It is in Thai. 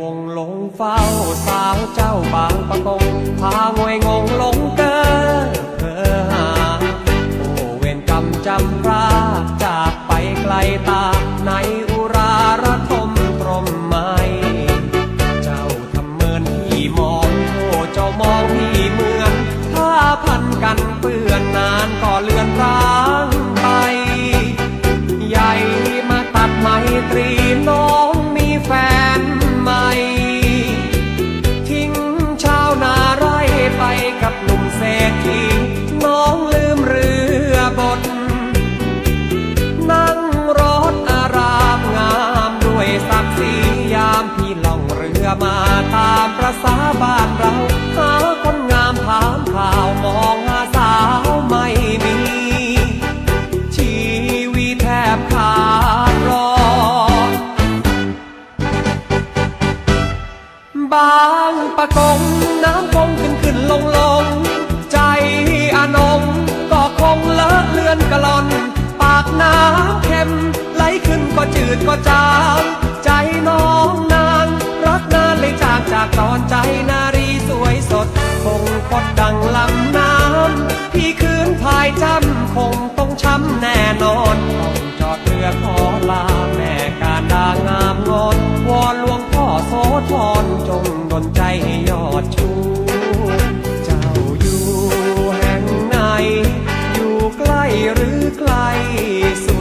วงหลงเฝ้าสาวเจ้าบางประกงพางวยงงหลงเกอเธอหา โอเวรกรรมจำพราจากไปไกลตาใน เศรษฐีน้องลืมเรือบท นั่งรถอารามงามด้วยศักดิ์ศรียามพี่ล่องเรือมาตามประสาบ้านเราหาคนงามถามข่าวมองหาสาวไม่มี ชีวิตแทบขาดรอบางปะกง น้ำเค็มไหลขึ้นก็จืดก็จางใจน้องนางรักนานเลยจากจากตอนใจนารีสวยสด คงพดดังลำน้ำพี่คืนพายจำคงต้องช้ำแน่นอนต้องจอดเรือขอลาแม่การดางามงอนวอนหลวงพ่อโสธรจงดลใจให้ยอดชู หรือไกลสุ